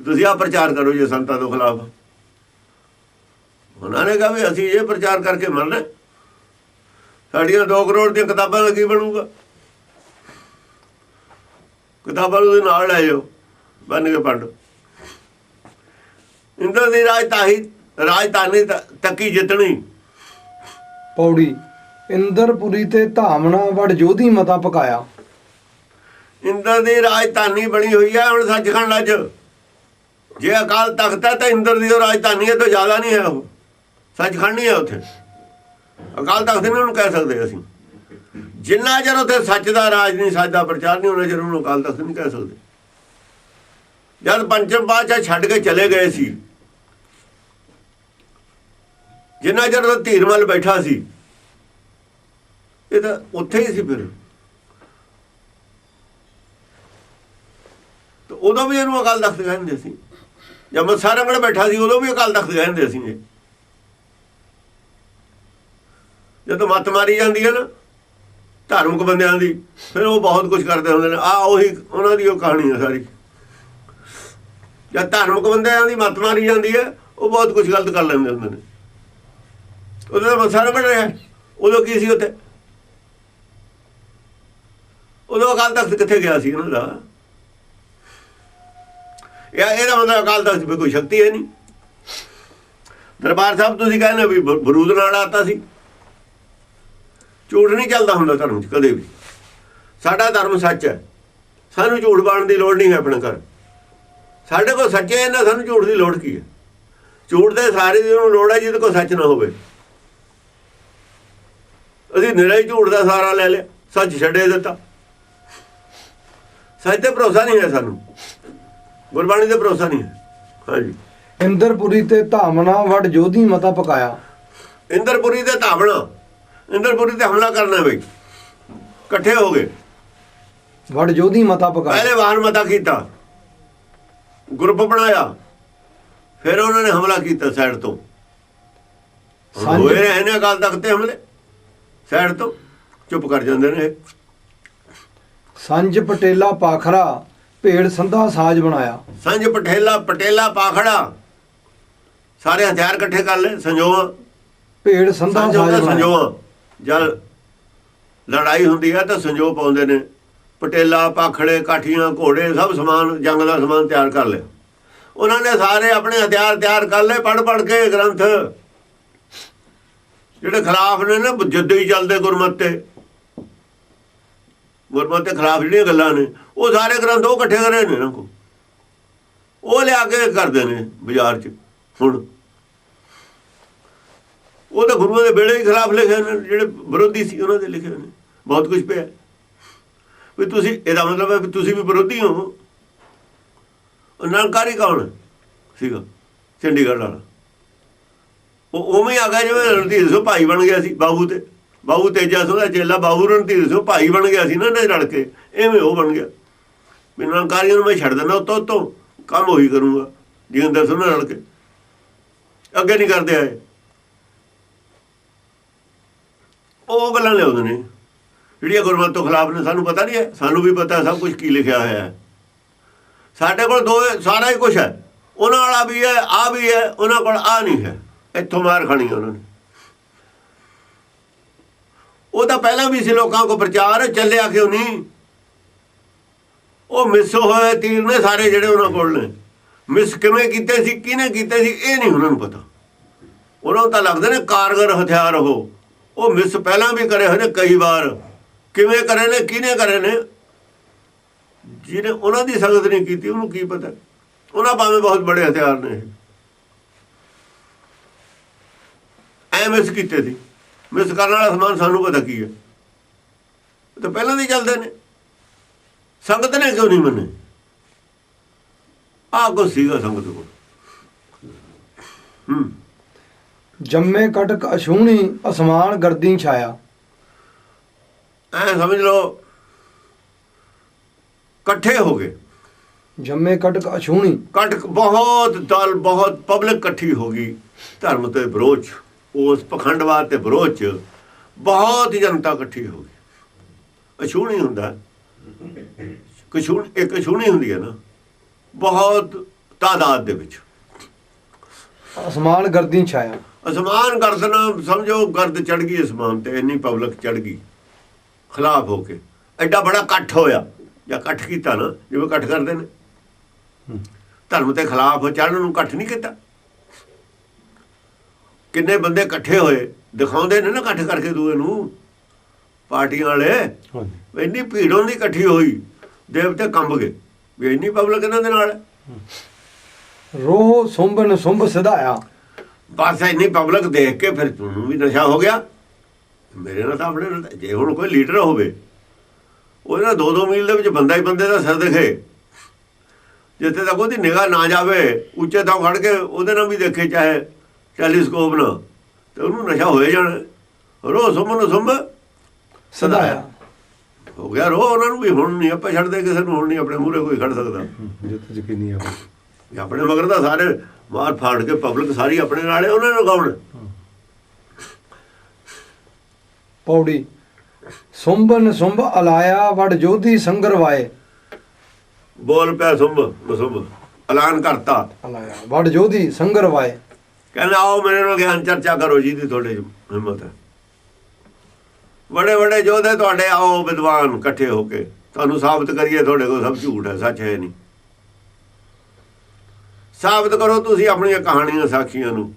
ਤੁਸੀਂ ਆ ਪ੍ਰਚਾਰ ਕਰੋ ਜੇ ਸੰਤਾਂ ਦੇ ਖਿਲਾਫ। ਉਹਨਾਂ ਨੇ ਕਿਹਾ ਵੀ ਅਸੀਂ ਇਹ ਪ੍ਰਚਾਰ ਕਰਕੇ ਮਰਨਾ। ਸਾਡੀਆਂ 2 ਕਰੋੜ ਦੀਆਂ ਕਿਤਾਬਾਂ ਦਾ ਕੀ ਬਣੂਗਾ? ਕਿਤਾਬਾਂ ਨੂੰ ਉਹਦੇ ਨਾਲ ਲੈ ਜਾਓ ਬੰਨ ਕੇ ਪੰਡ ਇੰਦਰ ਦੀ ਰਾਜਧਾਨੀ ਰਾਜਧਾਨੀ ਤੱਕੀ ਜਿੱਤਣੀ। ਪੌੜੀ ਇੰਦਰਪੁਰੀ ਤੇ ਧਾਮਣਾ ਵੜ ਜੋਧੀ ਮਤਾ ਪਕਾਇਆ। ਇੰਦਰ ਦੀ ਰਾਜਧਾਨੀ ਬਣੀ ਹੋਈ ਹੈ ਹੁਣ ਸੱਚਖੰਡ ਅੱਜ। ਜੇ ਅਕਾਲ ਤਖਤ ਹੈ ਤਾਂ ਇੰਦਰ ਦੀ ਰਾਜਧਾਨੀ ਹੈ, ਤੋਂ ਜ਼ਿਆਦਾ ਨਹੀਂ ਹੈ ਉਹ। ਸੱਚਖੰਡ ਨਹੀਂ ਹੈ ਉੱਥੇ। ਅਕਾਲ ਤਖਤ ਨਹੀਂ ਉਹਨੂੰ ਕਹਿ ਸਕਦੇ ਅਸੀਂ। ਜਿੰਨਾ ਚਿਰ ਉੱਥੇ ਸੱਚ ਦਾ ਰਾਜ ਨਹੀਂ, ਸੱਚ ਦਾ ਪ੍ਰਚਾਰ ਨਹੀਂ, ਉਹਨਾਂ ਚਿਰ ਉਹਨੂੰ ਅਕਾਲ ਤਖਤ ਨਹੀਂ ਕਹਿ ਸਕਦੇ। ਜਦ ਪੰਚਮ ਪਾਤਸ਼ਾਹ ਛੱਡ ਕੇ ਚਲੇ ਗਏ ਸੀ, ਜਿੰਨਾ ਚਿਰ ਉਹ ਧੀਰਮਲ ਬੈਠਾ ਸੀ, ਇਹ ਤਾਂ ਉੱਥੇ ਹੀ ਸੀ ਫਿਰ। ਉਦੋਂ ਵੀ ਇਹਨੂੰ ਅਕਾਲ ਤਖਤ ਕਹਿੰਦੇ ਸੀ। ਜਦ ਮਸਾਰਾ ਕੋਲ ਬੈਠਾ ਸੀ, ਉਦੋਂ ਵੀ ਅਕਾਲ ਤਖਤ ਕਹਿੰਦੇ ਸੀ ਇਹ ਜਦੋਂ ਮੱਤ ਮਾਰੀ ਜਾਂਦੀ ਹੈ ਨਾ, ਧਾਰਮਿਕ ਬੰਦਿਆਂ ਦੀ, ਫਿਰ ਉਹ ਬਹੁਤ ਕੁਝ ਕਰਦੇ ਹੁੰਦੇ ਨੇ। ਆ ਉਹੀ, ਉਹਨਾਂ ਦੀ ਉਹ ਕਹਾਣੀ ਹੈ ਸਾਰੀ। ਜਦ ਧਾਰਮਿਕ ਬੰਦਿਆਂ ਦੀ ਮੱਤ ਮਾਰੀ ਜਾਂਦੀ ਹੈ, ਉਹ ਬਹੁਤ ਕੁਝ ਗਲਤ ਕਰ ਲੈਂਦੇ ਹੁੰਦੇ ਨੇ। ਉਦੋਂ ਮਸਾਰਾ ਬਣ ਰਿਹਾ ਉਦੋਂ ਕੀ ਸੀ ਉੱਥੇ? ਉਦੋਂ ਅਕਾਲ ਤਖਤ ਕਿੱਥੇ ਗਿਆ ਸੀ ਉਹਨਾਂ ਦਾ? ਇਹ ਇਹਦਾ ਮਤਲਬ ਅਕਾਲ ਤਖਤ ਵਿੱਚ ਕੋਈ ਸ਼ਕਤੀ ਹੈ ਨਹੀਂ। ਦਰਬਾਰ ਸਾਹਿਬ, ਤੁਸੀਂ ਕਹਿੰਦੇ ਵੀ ਬਰੂਦ ਨਾਲ ਆਤਾ ਸੀ। ਝੂਠ ਨਹੀਂ ਚੱਲਦਾ ਹੁੰਦਾ ਧਰਮ 'ਚ ਕਦੇ ਵੀ। ਸਾਡਾ ਧਰਮ ਸੱਚ ਹੈ। ਸਾਨੂੰ ਝੂਠ ਬਾਣ ਦੀ ਲੋੜ ਨਹੀਂ ਹੈ ਆਪਣੇ ਘਰ। ਸਾਡੇ ਕੋਲ ਸੱਚੇ ਹੈ ਨਾ ਸਾਨੂੰ ਝੂਠ ਦੀ ਲੋੜ ਕੀ ਹੈ? ਝੂਠ ਦੇ ਸਾਰੇ ਦੀ ਨੂੰ ਲੋੜ ਹੈ ਜਿਹਦੇ ਕੋਲ ਸੱਚ ਨਾ ਹੋਵੇ। ਅਸੀਂ ਨਿਰਾ ਹੀ ਝੂਠ ਦਾ ਸਾਰਾ ਲੈ ਲਿਆ, ਸੱਚ ਛੱਡੇ ਦਿੱਤਾ। ਸੱਚ ਤੇ ਭਰੋਸਾ ਨਹੀਂ ਹੈ ਸਾਨੂੰ। ਗੁਰਬਾਣੀ ਤੇ ਭਰੋਸਾ ਨਹੀਂ ਹਾਂਜੀ। ਇੰਦਰਪੁਰੀ ਤੇ ਧਾਮਣਾ ਵੜ ਜੋਧੀ ਮਤਾ ਪਕਾਇਆ। ਇੰਦਰਪੁਰੀ ਤੇ ਧਾਵਣਾ। ਇੰਦਰਪੁਰੀ ਤੇ ਹਮਲਾ ਕਰਨਾ ਬਈ। ਇਕੱਠੇ ਹੋ ਗਏ। ਵੜ ਜੋਧੀ ਮਤਾ ਪਕਾਇਆ। ਪਹਿਲੇ ਵਾਹਨ ਮਤਾ ਕੀਤਾ। ਗਰੁੱਪ ਬਣਾਇਆ। ਫਿਰ ਉਹਨਾਂ ਨੇ ਹਮਲਾ ਕੀਤਾ ਸਾਈਡ ਤੋਂ। ਹੋਏ ਰਹੇ ਨੇ ਅਕਾਲ ਤਖਤ ਤੇ ਹਮਲੇ। ਸਾਈਡ ਤੋਂ। ਚੁੱਪ ਕਰ ਜਾਂਦੇ ਨੇ। ਸੰਜ ਪਟੇਲਾ ਪਾਖਰਾ। ਭੇੜ ਸੰਧਾ ਸਾਜ ਬਣਾਇਆ। ਸੰਜ ਪਟੇਲਾ ਪਟੇਲਾ ਪਾਖੜਾ ਸਾਰੇ ਹਥਿਆਰ ਇਕੱਠੇ ਕਰ ਲਏ ਸੰਜੋਆ ਭੇੜ ਸੰਧਾ ਸੰਜੋ ਸੰਜੋਆ ਜਦ ਲੜਾਈ ਹੁੰਦੀ ਹੈ ਤਾਂ ਸੰਜੋ ਪਾਉਂਦੇ ਨੇ। ਪਟੇਲਾ ਪਾਖੜੇ ਕਾਠੀਆਂ ਘੋੜੇ ਸਭ ਸਮਾਨ ਜੰਗ ਦਾ ਸਮਾਨ ਤਿਆਰ ਕਰ ਲਿਆ। ਉਹਨਾਂ ਨੇ ਸਾਰੇ ਆਪਣੇ ਹਥਿਆਰ ਤਿਆਰ ਕਰ ਲਏ ਪੜ ਪੜ ਕੇ ਗ੍ਰੰਥ। ਜਿਹੜੇ ਖਿਲਾਫ ਨੇ ਨਾ ਜਿੱਦੇ ਹੀ ਚੱਲਦੇ ਗੁਰਮਤ ਤੇ। ਗੁਰਮਤ ਦੇ ਖਿਲਾਫ ਜਿਹੜੀਆਂ ਗੱਲਾਂ ਨੇ, ਉਹ ਸਾਰੇ ਗ੍ਰੰਥ ਉਹ ਇਕੱਠੇ ਕਰੇ ਨੇ ਨਾ ਕੋ ਉਹ ਲਿਆ ਕੇ ਕਰਦੇ ਨੇ ਬਾਜ਼ਾਰ 'ਚ, ਹੁਣ। ਉਹ ਤਾਂ ਗੁਰੂਆਂ ਦੇ ਬੇੜੇ ਦੇ ਖਿਲਾਫ ਲਿਖੇ ਨੇ, ਜਿਹੜੇ ਵਿਰੋਧੀ ਸੀ ਉਹਨਾਂ ਦੇ ਲਿਖੇ ਨੇ। ਬਹੁਤ ਕੁਝ ਪਿਆ। ਵੀ ਤੁਸੀਂ, ਇਹਦਾ ਮਤਲਬ ਹੈ ਵੀ ਤੁਸੀਂ ਵੀ ਵਿਰੋਧੀ ਹੋ। ਨਲਕਾਰੀ ਕੌਣ ਸੀਗਾ, ਚੰਡੀਗੜ੍ਹ ਵਾਲਾ। ਉਹ ਉਵੇਂ ਹੀ ਆ ਗਿਆ ਜਿਵੇਂ ਰਣਧੀਰ ਸਿੰਘ ਭਾਈ ਬਣ ਗਿਆ ਸੀ, ਬਾਬੂ ਤੇ। ਬਾਬੂ ਤੇਜਾ ਸਿੰਘ ਚੇਲਾ ਬਾਬੂ ਰਣਧੀਰ ਸਿੰਘ ਭਾਈ ਬਣ ਗਿਆ ਸੀ ਨਾ ਨੇ ਰਲ ਕੇ, ਐਵੇਂ ਉਹ ਬਣ ਗਿਆ। ਵੀ ਨਿਰੰਕਾਰੀਆਂ ਨੂੰ ਮੈਂ ਛੱਡ ਦਿੰਦਾ ਉਤੋਂ ਉਤੋਂ, ਕੰਮ ਉਹੀ ਕਰੂੰਗਾ ਜਿੰਦਰ ਸਿੰਘ ਨਾਲ ਰਲ ਕੇ। ਅੱਗੇ ਨਹੀਂ ਕਰਦੇ ਆਏ। ਉਹ ਗੱਲਾਂ ਲਿਆਉਂਦੇ ਨੇ, ਜਿਹੜੀਆਂ ਗੁਰਮਤਿ ਤੋਂ ਖਿਲਾਫ ਨੇ, ਸਾਨੂੰ ਪਤਾ ਨਹੀਂ ਹੈ, ਸਾਨੂੰ ਵੀ ਪਤਾ, ਸਭ ਕੁਝ ਕੀ ਲਿਖਿਆ ਹੋਇਆ ਹੈ। ਸਾਡੇ ਕੋਲ ਦੋ, ਸਾਰਾ ਹੀ ਕੁਝ ਹੈ। ਉਹਨਾਂ ਵਾਲਾ ਵੀ ਹੈ ਆ ਵੀ ਹੈ, ਉਹਨਾਂ ਕੋਲ ਆ ਨਹੀਂ ਹੈ। ਇੱਥੋਂ ਮਾਰ ਖਾਣੀ ਉਹਨਾਂ ਨੇ। ਉਹ ਤਾਂ ਪਹਿਲਾਂ ਵੀ ਸੀ ਲੋਕਾਂ ਕੋ ਪ੍ਰਚਾਰ, ਚੱਲਿਆ ਕਿਉਂ ਨਹੀਂ? ਉਹ ਮਿਸ ਹੋਏ ਤੀਰ ਨੇ ਸਾਰੇ ਜਿਹੜੇ ਉਹਨਾਂ ਕੋਲ ਨੇ। ਮਿਸ ਕਿਵੇਂ ਕੀਤੇ ਸੀ, ਕਿਹਨੇ ਕੀਤੇ ਸੀ, ਇਹ ਨਹੀਂ ਉਹਨਾਂ ਨੂੰ ਪਤਾ। ਉਹਨਾਂ ਨੂੰ ਤਾਂ ਲੱਗਦੇ ਨੇ ਕਾਰਗਰ ਹਥਿਆਰ ਉਹ। ਉਹ ਮਿਸ ਪਹਿਲਾਂ ਵੀ ਕਰੇ ਹੋਏ ਨੇ ਕਈ ਵਾਰ। ਕਿਵੇਂ ਕਰੇ ਨੇ, ਕਿਹਨੇ ਕਰੇ ਨੇ? ਜਿਹਨੇ ਉਹਨਾਂ ਦੀ ਸੰਗਤ ਨਹੀਂ ਕੀਤੀ, ਉਹਨੂੰ ਕੀ ਪਤਾ? ਉਹਨਾਂ ਭਾਵੇਂ ਬਹੁਤ ਬੜੇ ਹਥਿਆਰ ਨੇ ਐ ਮਿਸ ਕੀਤੇ ਸੀ। ਮਿਸ ਕਰਨ ਵਾਲਾ ਸਮਾਨ ਸਾਨੂੰ ਪਤਾ ਕੀ ਹੈ? ਤਾਂ ਪਹਿਲਾਂ ਦੇ ਚੱਲਦੇ ਨੇ। ਸੰਗਤ ਨੇ ਕਿਉਂ ਨਹੀਂ ਮੰਨੇ? ਆਹ ਕੋ ਸੀਗਾ ਸੰਗਤ ਕੋਲ। ਹੂੰ। ਜੰਮੇ ਕਟਕ ਅਛੂਣੀ ਅਸਮਾਨ ਗਰਦੀ ਛਾਇਆ। ਐ ਸਮਝ ਲਓ ਇਕੱਠੇ ਹੋ ਗਏ। ਜੰਮੇ ਕਟਕ ਅਛੂਣੀ ਕਟਕ ਬਹੁਤ ਦਲ ਬਹੁਤ ਪਬਲਿਕ ਇਕੱਠੀ ਹੋ ਗਈ। ਧਰਮ ਤੇ ਵਿਰੋਧ। ਉਸ ਪਖੰਡਵਾਦ ਤੇ ਵਿਰੋਧ 'ਚ ਬਹੁਤ ਜਨਤਾ ਇਕੱਠੀ ਹੋ ਗਈ। ਅਛੂਣੀ ਹੁੰਦਾ। ਕਛੂਣ ਇੱਕ ਅਛੂਣੀ ਹੁੰਦੀ ਹੈ ਨਾ। ਬਹੁਤ ਤਾਦਾਦ ਦੇ ਵਿੱਚ। ਅਸਮਾਨ ਗਰਦੀ ਛਾਇਆ ਅਸਮਾਨ ਗਰਦਨ ਸਮਝੋ ਗਰਦ ਚੜ ਗਈ ਅਸਮਾਨ ਤੇ ਇੰਨੀ ਪਬਲਿਕ ਚੜ ਗਈ। ਖਿਲਾਫ ਹੋ ਕੇ। ਐਡਾ ਬੜਾ ਇਕੱਠ ਹੋਇਆ। ਜਾਂ ਇਕੱਠ ਕੀਤਾ ਨਾ ਜਿਵੇਂ ਇਕੱਠ ਕਰਦੇ ਨੇ। ਧਰਮ ਦੇ ਖਿਲਾਫ ਚੜਨ ਨੂੰ ਇਕੱਠ ਨਹੀਂ ਕੀਤਾ। ਕਿੰਨੇ ਬੰਦੇ ਇਕੱਠੇ ਹੋਏ ਦਿਖਾਉਂਦੇ ਨੇ ਨਾ ਇਕੱਠ ਕਰਕੇ ਦੂਏ ਨੂੰ ਪਾਰਟੀਆਂ ਵਾਲੇ। ਹਾਂਜੀ। ਇੰਨੀ ਭੀੜ ਉਹਦੀ ਇਕੱਠੀ ਹੋਈ ਦੇਵਤੇ ਕੰਬ ਗਏ ਵੀ ਇੰਨੀ ਪਬਲਿਕ ਇਹਨਾਂ ਦੇ ਨਾਲ। ਰੋਹ ਸੁੰਬਨ ਸੁੰਬ ਸਦਾਇਆ ਬਸ ਇੰਨੀ ਪਬਲਿਕ ਦੇਖ ਕੇ ਫਿਰ ਤੁਹਾਨੂੰ ਵੀ ਨਸ਼ਾ ਹੋ ਗਿਆ। ਮੇਰੇ ਨਾਲ ਤਾਂ ਆਪਣੇ ਤਾਂ- ਜੇ ਹੁਣ ਕੋਈ ਲੀਡਰ ਹੋਵੇ ਉਹਦੇ ਨਾਲ 2-2 ਮੀਲ ਦੇ ਵਿੱਚ ਬੰਦਾ ਹੀ ਬੰਦੇ ਦਾ ਸਿਰ ਦਿਖੇ। ਜਿੱਥੇ ਤੱਕ ਉਹਦੀ ਨਿਗਾਹ ਨਾ ਜਾਵੇ ਉੱਚੇ ਤੋਂ ਖੜ ਕੇ ਉਹਦੇ ਨਾਲ ਵੀ ਦੇਖੇ ਚਾਹੇ ਟੈਲੀਸਕੋਪ ਨਾਲ ਤੇ ਉਹਨੂੰ ਨਸ਼ਾ ਹੋਏ ਜਾਣਾ। ਰੋ ਸੁਮਨ ਸੁੰਬ ਸਦਾਇਆ ਹੋ ਗਿਆ ਰੋ ਉਹਨਾਂ ਨੂੰ ਵੀ ਹੁਣ ਨਹੀਂ ਆਪਾਂ ਛੱਡਦੇ ਕਿਸੇ ਨੂੰ ਹੁਣ ਨਹੀਂ ਆਪਣੇ ਮੂਹਰੇ ਕੋਈ ਖੜ ਸਕਦਾ। ਜਿੱਤ ਯਕੀਨੀ ਆ ਆਪਣੇ ਮਗਰ ਤਾਂ ਸਾਰੇ ਮਾਰ ਫਾੜ ਕੇ ਪਬਲਿਕ ਸਾਰੀ ਆਪਣੇ ਨਾਲ ਉਹਨਾਂ ਨੂੰ ਕੌਣ? ਪੌੜੀ। ਸੁੰਬਨ ਸੁੰਬ ਅਲਾਇਆ ਵੜ ਜੋਧੀ ਸੰਗਰ ਵਾਏ। ਬੋਲ ਪਿਆ ਸੁੰਭ ਸੁੰਭ ਐਲਾਨ ਕਰਤਾ। ਅਲਾਇਆ ਵੜ ਜੋਧੀ ਸੰਗਰ ਵਾਏ। ਕਹਿੰਦਾ, ਆਓ ਮੇਰੇ ਨਾਲ ਗਿਆਨ ਚਰਚਾ ਕਰੋ ਜੀ ਦੀ ਤੁਹਾਡੇ ਹਿੰਮਤ ਹੈ। ਬੜੇ ਬੜੇ ਯੋਧੇ ਤੁਹਾਡੇ, ਆਓ ਵਿਦਵਾਨ ਇਕੱਠੇ ਹੋ ਕੇ ਤੁਹਾਨੂੰ ਸਾਬਤ ਕਰੀਏ, ਤੁਹਾਡੇ ਕੋਲ ਸਭ ਝੂਠ ਹੈ, ਸੱਚ ਹੈ ਨਹੀਂ। ਸਾਬਤ ਕਰੋ ਤੁਸੀਂ ਆਪਣੀਆਂ ਕਹਾਣੀਆਂ ਸਾਖੀਆਂ ਨੂੰ।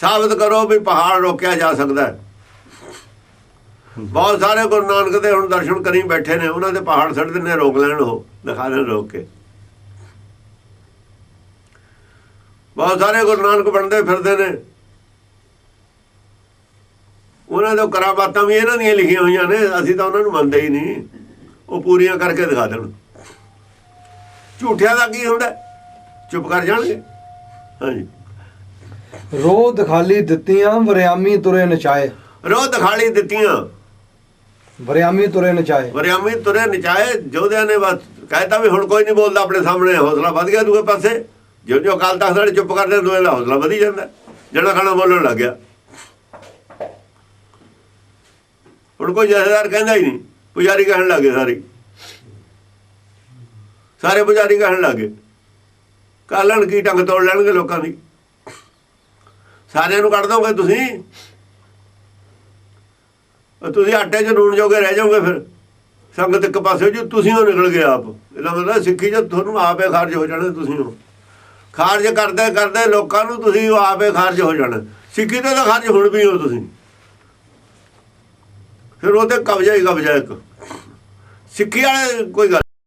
ਸਾਬਤ ਕਰੋ ਵੀ ਪਹਾੜ ਰੋਕਿਆ ਜਾ ਸਕਦਾ ਹੈ। ਬਹੁਤ ਸਾਰੇ ਗੁਰੂ ਨਾਨਕ ਦੇ ਹੁਣ ਦਰਸ਼ਨ ਕਰੀ ਬੈਠੇ ਨੇ, ਉਹਨਾਂ ਦੇ ਪਹਾੜ ਛੱਡ ਦਿੰਦੇ ਰੋਕ ਲੈਣ ਉਹ, ਦਿਖਾ ਲੈਣ ਰੋਕ ਕੇ। ਬਹੁਤ ਸਾਰੇ ਗੁਰੂ ਨਾਨਕ ਬਣਦੇ ਫਿਰਦੇ ਨੇ। ਉਹਨਾਂ ਦੇ ਕਰਾਮਾਤਾਂ ਵੀ ਇਹਨਾਂ ਦੀਆਂ ਲਿਖੀਆਂ ਹੋਈਆਂ ਨੇ ਅਸੀਂ ਤਾਂ ਉਹਨਾਂ ਨੂੰ ਮੰਨਦੇ ਹੀ ਨਹੀਂ। ਉਹ ਪੂਰੀਆਂ ਕਰਕੇ ਦਿਖਾ ਦੇਣ। ਝੂਠਿਆਂ ਦਾ ਕੀ ਹੁੰਦਾ? ਚੁੱਪ ਕਰ ਜਾਣਗੇ। ਹਾਂਜੀ। ਰੋਹ ਦਿਖਾਲੀ ਦਿੱਤੀਆਂ ਵਰਿਆਮੀ ਤੁਰੇ ਨਚਾਏ। ਰੋਹ ਦਿਖਾਲੀ ਦਿੱਤੀਆਂ। ਵਰਿਆਮੀ ਤੁਰੇ ਨਚਾਏ। ਵਰਿਆਮੀ ਤੁਰੇ ਨਚਾਏ ਜੋਧਿਆਂ ਨੇ ਬਸ ਕਹਿਤਾ ਵੀ ਹੁਣ ਕੋਈ ਨਹੀਂ ਬੋਲਦਾ ਆਪਣੇ ਸਾਹਮਣੇ ਹੌਸਲਾ ਵੱਧ ਗਿਆ ਦੂਏ ਪਾਸੇ। ਜਿਉਂ ਜਿਉਂ ਅਕਾਲ ਤਖਤ ਵਾਲੇ ਚੁੱਪ ਕਰਦੇ ਦੂਏ ਦਾ ਹੌਸਲਾ ਵਧੀ ਜਾਂਦਾ। ਜਿਹੜਾ ਖਾਣਾ ਬੋਲਣ ਲੱਗ ਗਿਆ। ਹੁਣ ਕੋਈ ਜਥੇਦਾਰ ਕਹਿੰਦਾ ਹੀ ਨਹੀਂ, ਪੁਜਾਰੀ ਕਹਿਣ ਲੱਗੇ ਸਾਰੇ। ਸਾਰੇ ਪੁਜਾਰੀ ਕਹਿਣ ਲੱਗੇ ਕਾਲਣ ਕੀ ਟੰਗ ਤੋੜ ਲੈਣਗੇ ਲੋਕਾਂ ਦੀ? ਸਾਰਿਆਂ ਨੂੰ ਕੱਢ ਦੋਗੇ ਤੁਸੀਂ? ਤੁਸੀਂ ਆਟੇ 'ਚ ਨੂਣ ਜੋਗੇ ਰਹਿ ਜਾਓਗੇ ਫਿਰ। ਸੰਗਤ ਇੱਕ ਪਾਸੇ ਜੀ, ਤੁਸੀਂ ਉਹ ਨਿਕਲ ਗਏ ਆਪ। ਇਹਦਾ ਮਤਲਬ ਸਿੱਖੀ 'ਚ ਤੁਹਾਨੂੰ ਆਪੇ ਖਾਰਜ ਹੋ ਜਾਣਾ ਤੁਸੀਂ ਉਹ। ਖਾਰਜ ਕਰਦੇ ਕਰਦੇ ਲੋਕਾਂ ਨੂੰ ਤੁਸੀਂ ਉਹ ਆਪੇ ਖਾਰਜ ਹੋ ਜਾਣਾ। ਸਿੱਖੀ ਤੇ ਤਾਂ ਖਾਰਜ ਹੁਣ ਵੀ ਹੋ ਤੁਸੀਂ। ਫਿਰ ਉਹਦੇ ਕਬਜ਼ਾ ਹੀ ਕਬਜ਼ਾ ਇੱਕ। ਸਿੱਖੀ ਵਾਲੇ ਕੋਈ ਗੱਲ